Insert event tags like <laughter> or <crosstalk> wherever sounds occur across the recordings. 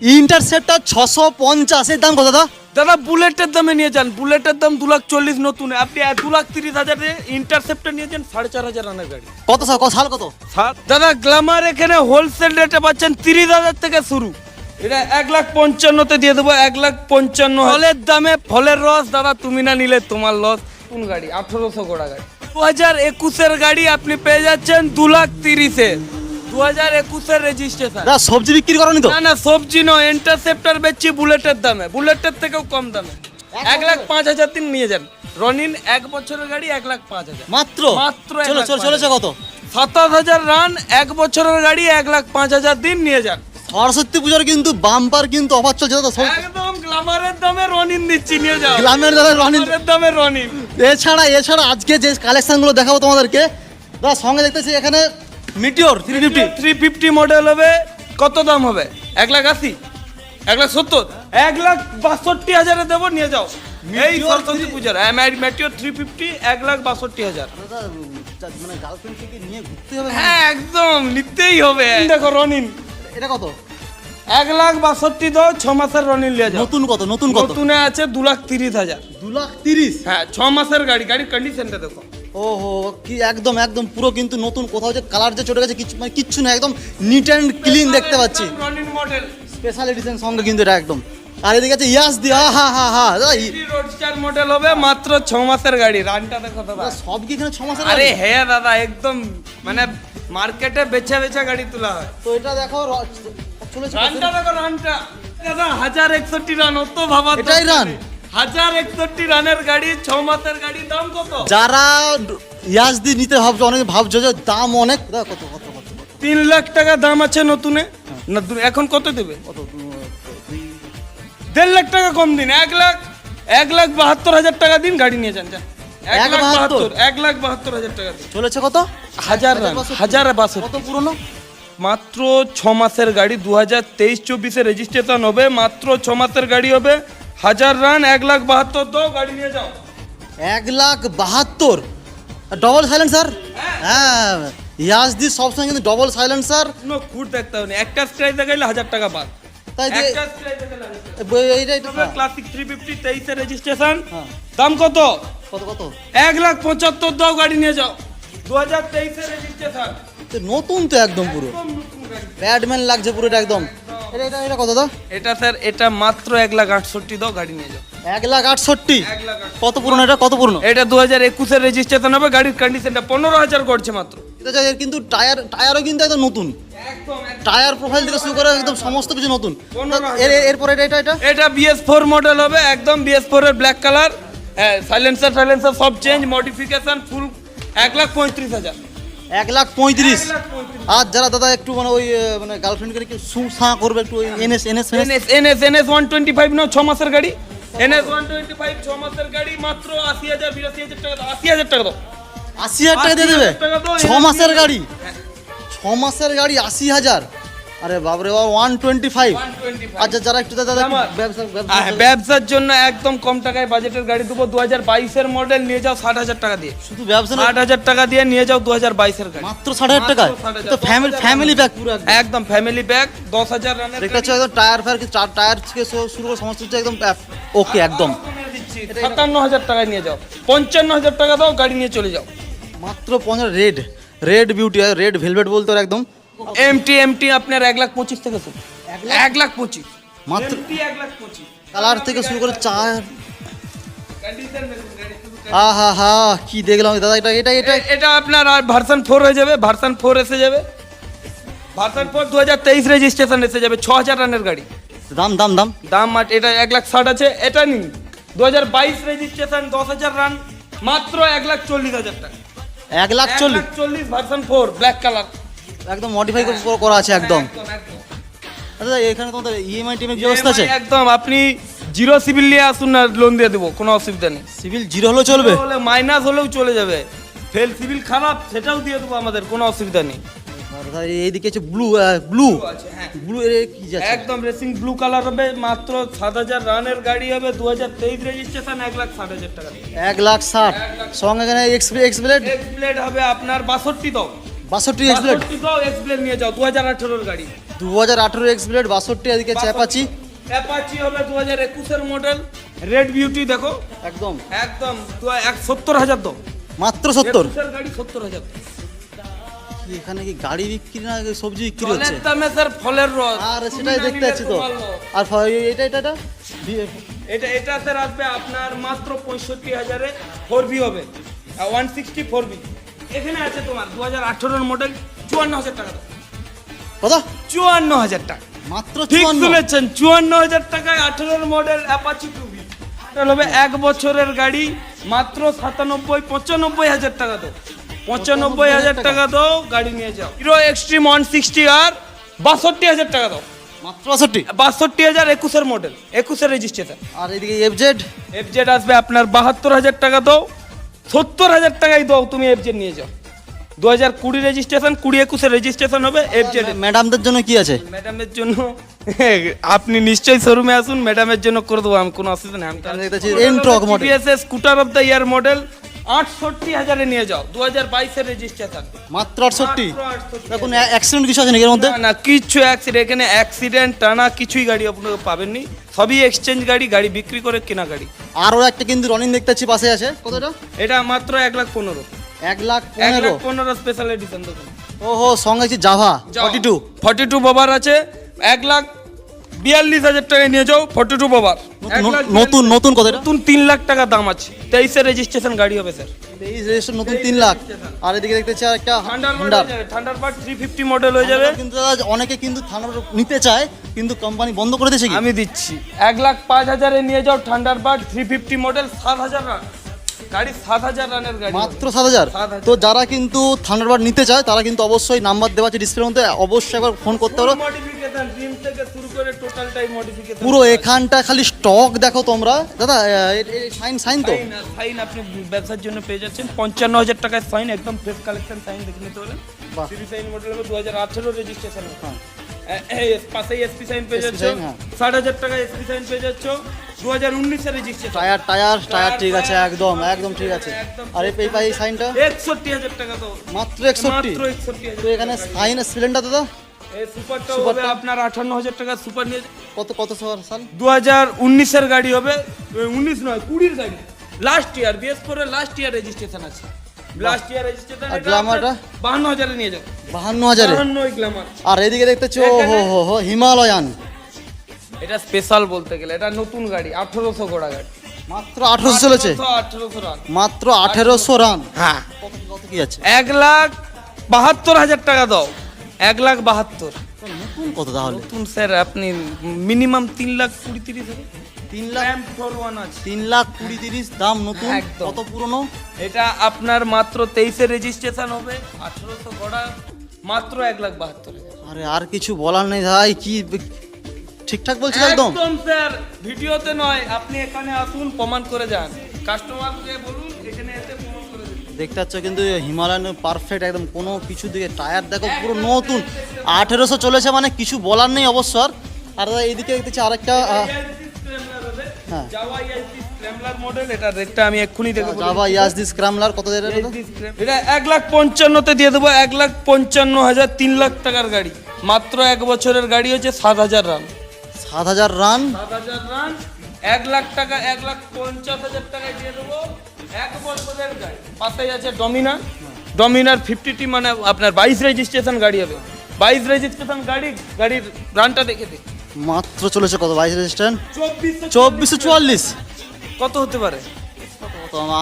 Interceptor ছশো পঞ্চাশের দাম কত দাদা? দাদা বুলেটের দামে নিয়ে যান। বুলেটের দাম দু লাখ চল্লিশ নতুন। আপনি দু লাখ তিরিশ হাজারে ইন্টারসেপ্টার নিয়ে যান সাড়ে চার হাজার রানের গাড়ি। কত সাল কত সাল কত? সাত দাদা গ্লামার এখানে হোলসেল রেটে পাচ্ছেন তিরিশ হাজার থেকে শুরু। এটা এক লাখ পঞ্চান্নতে দিয়ে দেবো এক লাখ পঞ্চান্ন ফলের দামে ফলের রস দাদা তুমি না নিলে তোমার লস কোন গাড়ি? আঠারোশো গোড়া গাড়ি। দু হাজার একুশের গাড়ি আপনি পেয়ে যাচ্ছেন দু লাখ তিরিশে। দু হাজার একুশের রেজিস্ট্রেশন দাদা সবজি বিক্রি করনি তো? না না সবজি নয় ইন্টারসেপ্টার বেচছি বুলেটের দামে। বুলেটের থেকেও কম দামে। এক লাখ পাঁচ হাজার দিন নিয়ে যান। রনিন এক বছরের গাড়ি এক লাখ পাঁচ হাজার। মাত্র? মাত্র এক চলো লাখ চলো পাঁচ চলেছে কত? সাতাশ হাজার রান এক বছরের গাড়ি এক লাখ পাঁচ হাজার দিন নিয়ে যান। সরস্বতী পুজোর কিন্তু বাম্পার কিন্তু অফার চলছে দাদা সব- একদম গ্লামারের দামে রনিন দিচ্ছি নিয়ে যাও। গ্রামের দাদা গ্লামারের দামে রনিন এছাড়া এছাড়া আজকে যে কালেকশনগুলো দেখাবো তোমাদেরকে দাদা সঙ্গে দেখতেছি এখানে Meteor three fifty three fifty model হবে কত দাম হবে? এক লাখ আশি? এক লাখ সত্তর? এক লাখ বাষট্টি হাজারে দেবো নিয়ে যাও। এই সরস্বতী পূজার। ম্যাটিওর থ্রি ফিফটি এক লাখ বাষট্টি হাজার। মানে গার্লফ্রেন্ড নিয়ে ঘুরতে হবে হ্যাঁ একদম নিতেই হবে। দেখো রনিন এটা কত? এক লাখ বাষট্টি দাও ছ মাসের রনিন নিয়ে যাও। নতুন কত নতুন কত? নতুনে আছে দু লাখ তিরিশ হাজার। দু লাখ তিরিশ? হ্যাঁ ছ মাসের গাড়ি গাড়ির কন্ডিশনটা দেখো। ওহো কি একদম একদম পুরো কিন্তু নতুন কোথাও যে কালার যে চলে গেছে কিছু মানে কিচ্ছু না একদম নিট অ্যান্ড ক্লিন দেখতে পাচ্ছি। স্পেশাল এডিশন সঙ্গে কিন্তু এটা একদম। আর এদিকে আছে ইয়াস দি হা হা হা হা রোডস্টার মডেল হবে মাত্র ছ মাসের গাড়ি। রানটা দেখো দাদা। দাদা, সব কি এখানে ছ মাসের আরে হ্যাঁ দাদা একদম মানে মার্কেটে বেচা বেচা গাড়ি তোলা হয়। তো এটা দেখো চলেছে রানটা দেখো রানটা দাদা হাজার একষট্টি রান অত ভাবা এটাই রান? হাজার একষট্টি রানের গাড়ি ছ মাসের গাড়ি দাম কত? যারা ইয়াস দি নিতে ভাবছ অনেক ভাবছ যে দাম অনেক। কত কত কত কত? তিন লাখ টাকা দাম আছে নতুনে। না এখন কত দেবে? কত দেড় লাখ টাকা কম দিন এক লাখ এক লাখ বাহাত্তর হাজার টাকা দিন গাড়ি নিয়ে যান যান এক লাখ বাহাত্তর? এক লাখ বাহাত্তর হাজার টাকা দিন। চলেছে কত? হাজার রান হাজার কত পুরনো? মাত্র ছ মাসের গাড়ি দু হাজার তেইশ চব্বিশে রেজিস্ট্রেশন হবে মাত্র ছ মাসের গাড়ি হবে হাজার রান এক লাখ বাহাত্তর দাও গাড়ি নিয়ে যাও। এক লাখ বাহাত্তর? ডবল সাইলেন্সার হ্যাঁ ইয়াস দি সবসময় কিন্তু ডবল সাইলেন্সার কোনো খুঁট দেখতে হবে না। একটা স্ট্রাইক দেখাইলে হাজার টাকা বাদ। তাই যে একটা স্ট্রাইক দেখাইলে হাজার টাকা। ব- এইটা এইটা ক্লাসিক থ্রি ফিফটি তেইশে রেজিস্ট্রেশন। দাম কত? কত কত? এক লাখ পঁচাত্তর দাও গাড়ি নিয়ে যাও। দু হাজার তেইশে রেজিস্ট্রেশন তো নতুন তো একদম পুরো। ব্যাডম্যান লাগছে পুরো এটা একদম। এটা এটা এটা কত দাদা? এটা স্যার এটা মাত্র এক লাখ আটষট্টি দাও গাড়ি নিয়ে যাও। এক লাখ আটষট্টি। কত পুরনো এটা? কত পুরনো? এটা দু হাজার একুশের রেজিস্ট্রেশন হবে গাড়ির কন্ডিশনটা পনেরো হাজার করছে মাত্র। কিন্তু টায়ার টায়ারও কিন্তু একদম নতুন। টায়ার প্রোফাইল থেকে শুরু করে একদম সমস্ত কিছু নতুন। এরপর এটা এটা এটা? এটা বিএস ফোর মডেল হবে একদম বিএস ফোর এর ব্ল্যাক কালার সাইলেন্সার সাইলেন্সার সব চেঞ্জ মডিফিকেশন ফুল এক লাখ পঁয়ত্রিশ হাজার। এক লাখ পঁয়ত্রিশ। আর যারা দাদা একটু মানে ওই মানে গার্লফ্রেন্ডকে একটু সু সাঁ করবে একটু ওই NS NS NS? NS NS one twenty five নাও ছ মাসের গাড়ি। এনএস ওয়ান টোয়েন্টি ফাইভ ছ মাসের গাড়ি মাত্র আশি হাজার বিরাশি হাজার টাকা দাও আশি হাজার টাকা দাও। আশি হাজার টাকা দিয়ে দেবে? 80,000 টাকা দাও, ছ মাসের গাড়ি। ছ মাসের গাড়ি আশি হাজার। আরে বাবরে বাবা ওয়ান টোয়েন্টি ফাইভ 125 আচ্ছা যারা একটু দাদা ব্যবসার জন্য একদম কম টাকায় বাজেটের গাড়ি দেবো দু হাজার বাইশের মডেল নিয়ে যাও ষাট হাজার টাকা দিয়ে। শুধু ব্যবসা ষাট হাজার টাকা দিয়ে নিয়ে যাও দু হাজার বাইশের গাড়ি। মাত্র ষাট হাজার টাকা মাত্র 60,000 তো ফ্যামিলি ফ্যামিলি ব্যাগ পুরো একদম। ফ্যামিলি ব্যাগ দশ হাজার রানের দেখতে একদম টায়ার ফায়ার কি টায়ার থেকে শুরু করে সমস্ত কিছু একদম ওকে একদম। সাতান্ন হাজার টাকায় নিয়ে যাও। পঞ্চান্ন হাজার টাকা দাও গাড়ি নিয়ে চলে যাও। মাত্র পঞ্চাশ red red beauty red velvet বলতে একদম। এমটি এমটি আপনার এক লাখ পঁচিশ থেকে শুরু। এক লাখ? পঁচিশ। মাত্র এমটি এক লাখ পঁচিশ। কালার থেকে শুরু করে চার। আহা হা কি দেখলাম দাদা এটা এটা এটা। এটা আপনার আর ভার্সন ফোর হয়ে যাবে ভার্সন ফোর এসে যাবে। ভার্সন ফোর দু হাজার তেইশ রেজিস্ট্রেশন এসে যাবে ছ হাজার রানের গাড়ি। দাম দাম দাম। দাম এটা এক লাখ ষাট আছে এটা নিন। দু হাজার বাইশ রেজিস্ট্রেশন দশ হাজার রান মাত্র এক লাখ চল্লিশ হাজার টাকা। এক লাখ চল্লিশ। চল্লিশ ভার্সন ফোর ব্ল্যাক কালার একদম মডিফাই করা আছে একদম। দাদা এখানে তোমাদের ইএমআই টিমের ব্যবস্থা আছে? একদম আপনি জিরো সিভিল নিয়ে আসুন না লোন দিয়ে দেবো কোনো অসুবিধা নেই। সিভিল জিরো হলেও চলবে? হলে মাইনাস হলেও চলে যাবে। ফেল সিভিল খারাপ সেটাও দিয়ে দেবো আমাদের কোনো অসুবিধা নেই। এইদিকে আছে ব্লু ব্লু। ব্লু এর কি যাচ্ছে? একদম রেসিং ব্লু কালার হবে মাত্র সাত হাজার রানের গাড়ি হবে দু হাজার তেইশ রেজিস্ট্রেশন এক লাখ ষাট হাজার টাকা। এক লাখ ষাট। সঙ্গে এখানে এক্স ব্লেড এক্স প্লেট হবে আপনার বাষট্টি দাও বাষট্টি এক্স ব্লেড এক্স ব্লেড নিয়ে যাও দু হাজার আঠেরোর গাড়ি। দু হাজার আঠেরো এক্স ব্লেড বাষট্টি এদিকে চ্যাপাচি অ্যাপাচি হবে দু হাজার একুশের মডেল রেড বিউটি দেখো। একদম। একদম দু এক সত্তর হাজার দাও। মাত্র সত্তর। গাড়ি সত্তর হাজার। এখানে কি গাড়ি বিক্রি না সবজি বিক্রি হচ্ছে? দামে স্যার ফলের রস। আর সেটাই দেখতে পাচ্ছি তো। আর এটা এটা এটা এটা এটা স্যার আসবে আপনার মাত্র পঁয়ষট্টি হাজারে। ফোর বি হবে। ওয়ান সিক্সটি ফোর বি এখানে আছে তোমার দু হাজার আঠেরোর মডেল চুয়ান্ন হাজার টাকা। কত? চুয়ান্ন হাজার টাকা। মাত্র ঠিক শুনেছেন চুয়ান্ন হাজার টাকায় আঠেরোর মডেল অ্যাপাচি টু বি হবে এক বছরের গাড়ি মাত্র সাতানব্বই পঁচানব্বই হাজার টাকা দাও। পঁচানব্বই হাজার টাকা দাও গাড়ি নিয়ে যাও। হিরো এক্সট্রিম ওয়ান সিক্সটি আর বাষট্টি হাজার টাকা দাও। মাত্র বাষট্টি? বাষট্টি হাজার একুশের মডেল একুশের রেজিস্ট্রেশন আর এদিকে এফজেড এফজেড আসবে আপনার বাহাত্তর হাজার টাকা দাও। সত্তর হাজার টাকাই দাও তুমি এফজেড নিয়ে যাও। দু হাজার কুড়ি রেজিস্ট্রেশন কুড়ি একুশে রেজিস্ট্রেশন হবে এফজেড ম্যাডামদের জন্য কি আছে? ম্যাডামের জন্য <laughs> আপনি নিশ্চয়ই শোরুমে আসুন ম্যাডামের জন্য করে দেবো আমি কোনো অসুবিধা নেই আমি। Scooter of the year model আটষট্টি হাজারে নিয়ে যাও দু হাজার বাইশের রেজিস্ট্রেশন মাত্র আটষট্টি? দেখুন অ্যাক্সিডেন্ট কিছু আছে নাকি এর মধ্যে? না কিচ্ছু অ্যাক্সিডেন্ট এখানে অ্যাক্সিডেন্ট টানা কিছুই গাড়ি আপনাকে পাবেননি। সবই এক্সচেঞ্জ গাড়ি গাড়ি বিক্রি করে কেনা গাড়ি। আরও একটা কিন্তু রনিং দেখতে পাচ্ছি পাশে আছে। কতটা? এটা মাত্র এক লাখ পনেরো। এক লাখ এক পনেরো লাখ পনেরো স্পেশাল এডিশন ওহো সঙ্গে আছে Jawa forty two forty two বাবার আছে এক লাখ বিয়াল্লিশ হাজার টাকায় নিয়ে যাও ফর্টি টু এক নতুন নতুন কত নতুন তিন লাখ টাকা দাম আছে। তেইশের রেজিস্ট্রেশন গাড়ি হবে স্যার এই রেজিস্ট্রেশন নতুন তিন লাখ। আর এদিকে দেখতে আর একটা থান্ডার হন্ডার থান্ডারবার্ড থ্রি ফিফটি মডেল হয়ে যাবে। কিন্তু দাদা অনেকে কিন্তু থানার নিতে চায় কিন্তু কোম্পানি বন্ধ করে দিয়েছে আমি দিচ্ছি। এক লাখ পাঁচ হাজারে নিয়ে যাও থান্ডারবার্ড থ্রি ফিফটি মডেল সাত হাজার রান গাড়ি সাত হাজার রানের গাড়ি মাত্র সাত হাজার? তো যারা কিন্তু থান্ডারবার্ড নিতে চায় তারা কিন্তু অবশ্যই নাম্বার দেওয়া আছে ডিসপ্লের মধ্যে। অবশ্যই একবার ফোন করতে মডিফিকেশন পুরো এখানটা খালি স্টক দেখো তোমরা। দাদা সাইন সাইন তো? সাইন আপনি ব্যবসার জন্য পেয়ে যাচ্ছেন। পঞ্চান্ন হাজার টাকায় সাইন একদম ফ্রেশ কালেকশন সাইন দেখে নিতে বাহ। সিরি সাইন মডেল হবে দু হাজার আঠেরো রেজিস্ট্রেশন হ্যাঁ। পাশেই এসপি সাইন পেয়ে যাচ্ছ। হ্যাঁ। ষাট হাজার টাকা এসপি সাইন পেয়ে যাচ্ছ। দু হাজার উনিশের রেজিস্ট্রেশন টায়ার টায়ার টায়ার ঠিক আছে একদম একদম ঠিক আছে। আর এই পাই সাইনটা একষট্টি হাজার টাকা তো। মাত্র একষট্টি। মাত্র একষট্টি তো এখানে সাইন সিলিন্ডার দাদা? সুপারটা সুপারটা? হবে আপনার আঠান্ন হাজার টাকা সুপার নিয়ে কত কত সাল? দু হাজার উনিশের গাড়ি হবে উনিশ নয় কুড়ির গাড়ি। লাস্ট ইয়ার বিএস ফোরের লাস্ট ইয়ার রেজিস্ট্রেশন আছে। লাস্ট ইয়ার রেজিস্ট্রেশন আর গ্ল্যামারটা? বাহান্ন হাজারে নিয়ে যাও বাহান্ন হাজারে বাহান্ন ওই গ্ল্যামার আর এদিকে দেখতে পাচ্ছি ও হো হো হো হিমালয়ান। এটা স্পেশাল বলতে গেলে এটা নতুন গাড়ি আঠারোশো ঘোড়া গাড়ি। মাত্র আঠারোশো চলেছে? আঠারোশো রান। মাত্র আঠেরোশো রান? হ্যাঁ। কত কি আছে? এক লাখ বাহাত্তর হাজার টাকা দাও। এক লাখ বাহাত্তর। নতুন কত তাহলে? নতুন স্যার আপনি মিনিমাম তিন লাখ কুড়ি তিরিশ হবে তিন লাখ ফোর ওয়ান আছে। তিন লাখ কুড়ি তিরিশ দাম নতুন একদম। কত পুরনো? এটা আপনার মাত্র তেইশে রেজিস্ট্রেশন হবে আঠারোশো ঘোড়া মাত্র এক লাখ বাহাত্তর হাজার। আরে আর কিছু বলার নেই ভাই কি ঠিকঠাক বলছি তো একদম? একদম স্যার ভিডিওতে নয় আপনি এখানে আসুন প্রমাণ করে যান। কাস্টমারকে বলুন এখানে এসে প্রমাণ করে দিন দেখতে পাচ্ছ কিন্তু হিমালয়ান পারফেক্ট একদম কোনো কিছু দিকে টায়ার দেখো পুরো নতুন। আঠেরোশো চলেছে মানে কিছু বলার নেই অবশ্য আর। আর এইদিকে দেখতেছি আরেকটা আহ। জাভা ইয়াইসি স্ক্র্যাম্বলার মডেল এটা রেটটা আমি এক্ষুনি। জাভা কত এটা এক লাখ পঞ্চান্নতে দিয়ে দেবো এক লাখ পঞ্চান্ন হাজার তিন লাখ টাকার গাড়ি। মাত্র এক বছরের গাড়ি হচ্ছে সাত হাজার রান। সাত হাজার রান? সাত হাজার রান এক লাখ টাকা এক লাখ পঞ্চাশ হাজার টাকায় দিয়ে দেবো এক বছরের গাড়ি। পাশেই আছে ডমিনার ডমিনার ফিফটি টি মানে আপনার বাইশ রেজিস্ট্রেশন গাড়ি হবে। বাইশ রেজিস্ট্রেশন গাড়ি গাড়ির রানটা দেখে দে মাত্র চলেছে কত? বাইশ রেজিস্ট্রেন্ট? চব্বিশশো চুয়াল্লিশ। কত হতে পারে?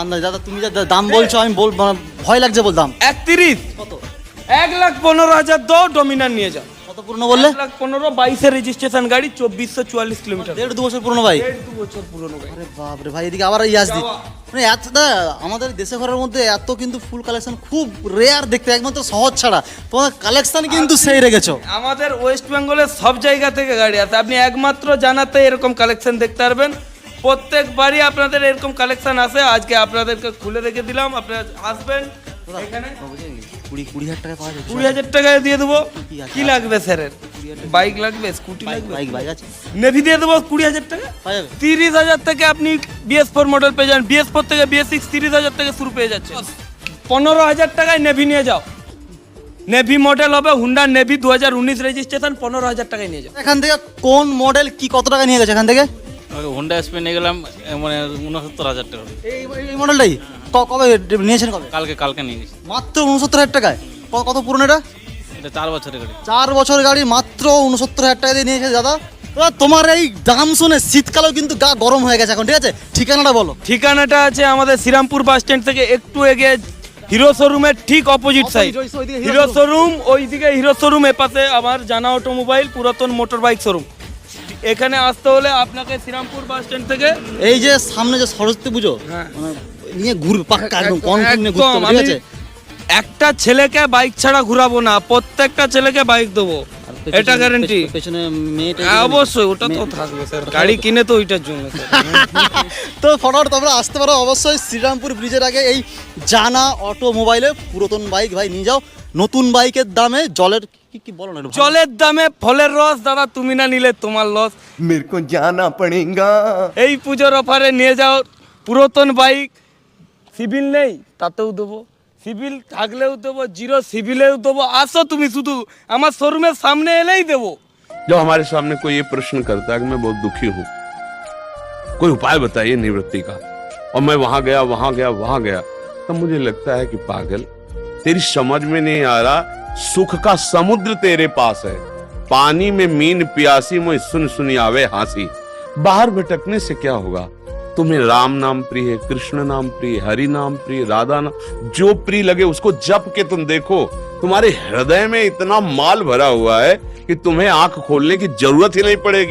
আন্দাজ দাদা তুমি যা দাম বলছো আমি বল মানে ভয় লাগছে বলতাম একত্রিশ। কত এক লাখ পনেরো হাজার দাও ডমিনার নিয়ে যাও। পুরনো বললে? লাখ পনেরো বাইশের রেজিস্ট্রেশন গাড়ি চব্বিশশো চুয়াল্লিশ কিলোমিটার দেড় দু বছর পুরনো ভাই দেড় দু বছর পুরনো গাড়ি আরে বাপরে ভাই এদিকে আবার ইয়াস দি মানে এত আমাদের দেশে ঘরের মধ্যে এত কিন্তু ফুল কালেকশন খুব রেয়ার দেখতে একমাত্র শহর ছাড়া। তোমার কালেকশন কিন্তু সেই রেখেছো। আমাদের ওয়েস্ট বেঙ্গলের সব জায়গা থেকে গাড়ি আছে। আপনি একমাত্র জানাতে এরকম কালেকশন দেখতে পারবেন। প্রত্যেকবারই আপনাদের এরকম কালেকশন আসে। আজকে আপনাদেরকে খুলে রেখে দিলাম। আপনারা আসবেন এখানে। কুড়ি কুড়ি হাজার টাকা পাওয়া যায় কুড়ি হাজার টাকায় দিয়ে দেবো? কি লাগবে স্যারের বাইক লাগবে স্কুটি লাগবে? বাইক বাইক আছে। নেভি দিয়ে দেবো কুড়ি হাজার টাকা? তিরিশ হাজার থেকে আপনি বিএস ফোর মডেল পেয়ে যান বিএস ফোর থেকে বিএস সিক্স তিরিশ হাজার থেকে শুরু পেয়ে যাচ্ছে। পনেরো হাজার টাকায় নেভি নিয়ে যাও। নেভি মডেল হবে হুন্ডা নেভি দু হাজার উনিশ রেজিস্ট্রেশন পনেরো হাজার টাকায় নিয়ে যাবে এখান থেকে কোন মডেল কি কত টাকা নিয়ে গেছে এখান থেকে? হুন্ডা এসপি নিয়ে গেলাম মানে উনসত্তর হাজার টাকা। এই এই মডেলটাই কবে নিয়েছেন কবে? কালকে কালকে নিয়ে গেছি। মাত্র উনসত্তর হাজার টাকায়? ক- কত পুরনো এটা? এটা চার বছরের গাড়ি। চার বছর গাড়ি মাত্র উনসত্তর হাজার টাকা দিয়ে নিয়েছে দাদা। তোমার এই দাম শুনে শীতকালেও কিন্তু গা গরম হয়ে গেছে এখন ঠিক আছে? ঠিকানাটা বলো। ঠিকানাটা আছে আমাদের শ্রীরামপুর বাস স্ট্যান্ড থেকে একটু এগিয়ে হিরো শোরুমের ঠিক অপোজিট সাইড ওই- হিরো হিরো শোরুম। ওইদিকে হিরো শোরুম এপাশে আমার জানা অটোমোবাইল পুরাতন মোটর বাইক শোরুম। এখানে আসতে হলে আপনাকে শ্রীরামপুর বাস স্ট্যান্ড থেকে এই যে সামনে যে সরস্বতী পুজো হ্যাঁ। মানে নিয়ে ঘুরবে পাক্কা একদম কনফার্ম নিয়ে ঘুরতে একদম, হবে, ঠিক আমি আছে একটা ছেলেকে বাইক ছাড়া ঘুরাবো না প্রত্যেকটা ছেলেকে বাইক দেবো আর পেছনে- এটা গ্যারান্টি পেছনে- পেছনে মেয়েটা হ্যাঁ, অবশ্যই ওটা তো থাকবে স্যার গাড়ি কিনে তো ওইটার জন্য স্যার <laughs> তো ফটোফট তোমরা আসতে পারো অবশ্যই শ্রীরামপুর ব্রিজের আগে এই জানা অটোমোবাইলে পুরাতন বাইক ভাই নিয়ে যাও নতুন বাইকের দামে জলের কি কি বলো না একটু ভালো। জলের দামে ফলের রস দাদা তুমি না নিলে তোমার লস मेरे को जाना पड़ेगा এই পুজোর অফারে নিয়ে যাও পুরাতন বাইক সিভিল নেই তাতেও দেবো সিভিল থাকলেও দেবো জিরো সিভিলেও দেবো আসো তুমি শুধু আমার শোরুমের সামনে এলেই দেবো जब हमारे सामने कोई ये प्रश्न करता है कि मैं बहुत दुखी हूँ कोई उपाय बताइए निवृत्ति का और मैं वहां गया वहां गया वहां गया तब मुझे लगता है कि पागल तेरी समझ में नहीं आ रहा सुख का समुद्र तेरे पास है पानी में मीन प्यासी मुझे सुन सुनी आवे हंसी बाहर भटकने से क्या होगा तुम्हें राम नाम प्रिय कृष्ण नाम प्रिय हरि नाम प्रिय राधा नाम, जो प्रिय लगे उसको जप के तुम देखो। तुम्हारे हृदय में इतना माल भरा हुआ है कि तुम्हें आँख खोलने की ज़रूरत ही नहीं पड़ेगी।